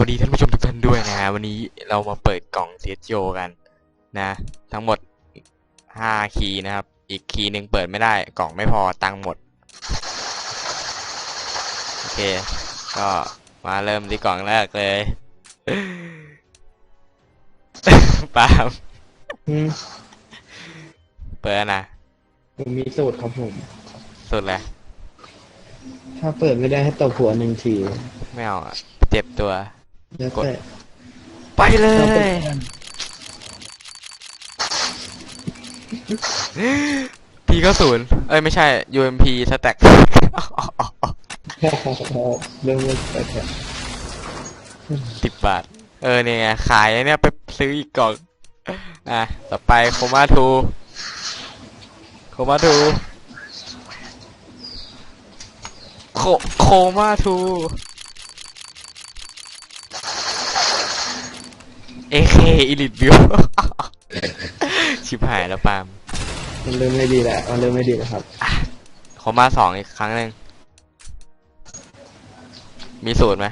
วัสดีท่านผู้ชมทุกท่านด้วยนะฮะวันนี้เรามาเปิดกล่อง CSGO กันนะ ทั้งหมดห้าคีย์นะครับ อีกคีย์หนึ่งเปิดไม่ได้กล่องไม่พอตังค์หมด โอเค ก็มาเริ่มที่กล่องแรกเลยปาล์มอืมเปิดนะผมมีสูตรครับผม สุดเลยถ้าเปิดไม่ได้ให้ตบหัวหนึ่งที ไม่เอาอะเจ็บตัว แล้วกดแต่ไปเลเราเปิยดพีก็ศูนย์เอ้ยไม่ใช่ UMP สแต็กเรื่องเรื่องแต่แต่สิบบาท เออเนี่ยไงขายเนี่ยไปซื้ออีกกล่อง อะ ต่อไปโคมาทูโคมาทูโคโคมาทู เอเคอิลิทบิวชิบหายแล้วปาล์มมันเริ่มไม่ดีแล้วมันเริ่มไม่ดีแล้วครับโคมาสองอีกครั้งหนึ่งมีสูตรไหม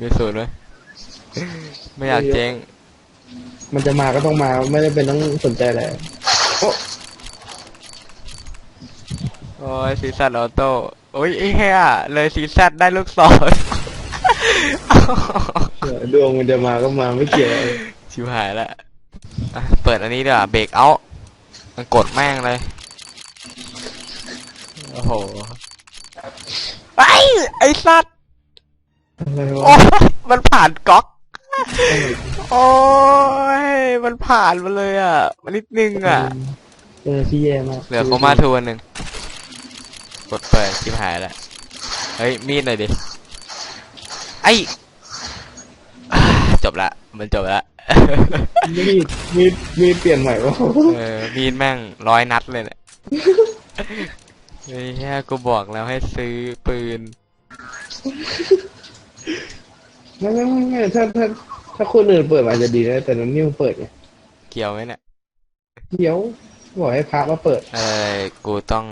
มีสูตรไหมไม่อยากเจ๊งมันจะมาก็ต้องมาไม่ได้เป็นต้องสนใจอะไรโอ้โอ้ยซีซันออโต้โอ้ยไอ้เหี้ยเลยซีซันได้ลูกศรเดี๋ยวดวงมันจะมาก็มาไม่เกี่ยวชิวหายละอะเปิดอันนี้ดีกว่าเบรกเอาท์มันกดแม่งเลย โอ้โห ไอ้ไอ้สัตว์อะไรโอ้วะยมันผ่านก๊อก โอ้ยมันผ่านมาเลยอะ มันนิดนึงอะ เออพี่แย่มากเหลือโคมาทูอันหนึ่งกดเปิดชิบหายละเฮ้ย มีดหน่อยดิ ไอ้อ่าจบละ มันจบละ มีดมีดมีดเปลี่ยนใหม่วะเออ มีดแม่งร้อยนัดเลยเนี่ยเฮ้ยแค่กูบอกแล้วให้ซื้อปืน ไม่ไม่ไม่ไม่ถ้าถ้าถ้าคนอื่นเปิดอาจจะดีนะแต่น้องนิ้วเปิดไงเกี่ยวไหมเนี่ยเดี๋ยวบอกให้พระมาเปิดเออกูต้อง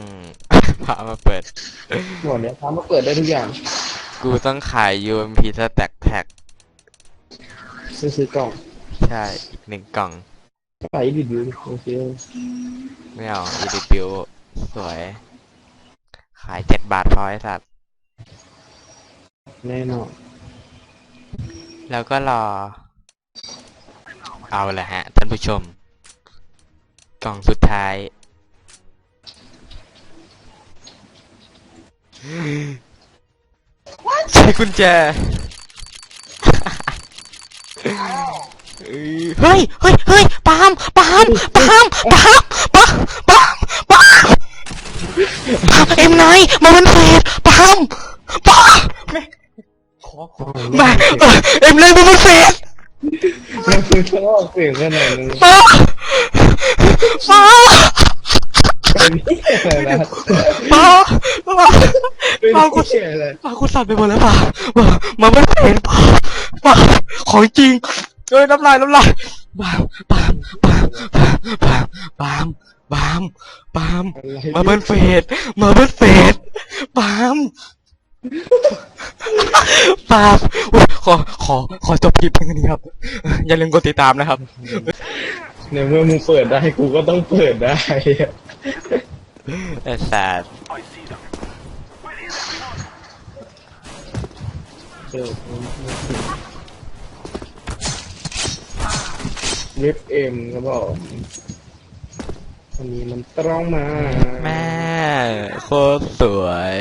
พามาเปิด บอกเนี่ยพระมาเปิดได้ทุกอย่าง กูต้องขาย UMP Stack Pack ซื้อซื้อกล่องใช่อีกหนึ่งกล่องไปดิดูดิโอเคไม่เอา Edit Build สวย ขายเจ็ดบาทพอไอ้สัตว์แน่นอนแล้วก็รอ เอาละฮะ ท่านผู้ชม กล่องสุดท้ายใช้ กุญแจเฮ้ยเฮ้ยเฮ้ยปาล์มปาล์มปาล์มปาล์มปาล์มปาล์มปาล์มปาล์มเอ็มไนมาเป็นเฟสปาล์มปาล์มไม่ขอขอไม่เออเอ็มไนมาเป็นเฟสแล้วคือชอบเสียงขนาดนึงมามาเป็นนี่อะไรนะมามาเป็นมากูนี่อะไรมากูสั่นไปหมดแล้วป่ามามาไม่เป็นป่าป่าของจริงเอ้ยน้ำลายน้ำลายบามบามบามบามบามบามบามอะไรมาเบิ้ลเฟสมาเบิ้ลเฟสบามบามอุ๊ยขอ ขอ ขอจบคลิปเพียงเท่านี้ครับ อย่าลืมกดติดตามนะครับในเมื่อมึงเปิดได้ กูก็ต้องเปิดได้ไอ้สัส เออริปเอ็มครับอกวันนี้มันต้องมา แม่ โคตรสวย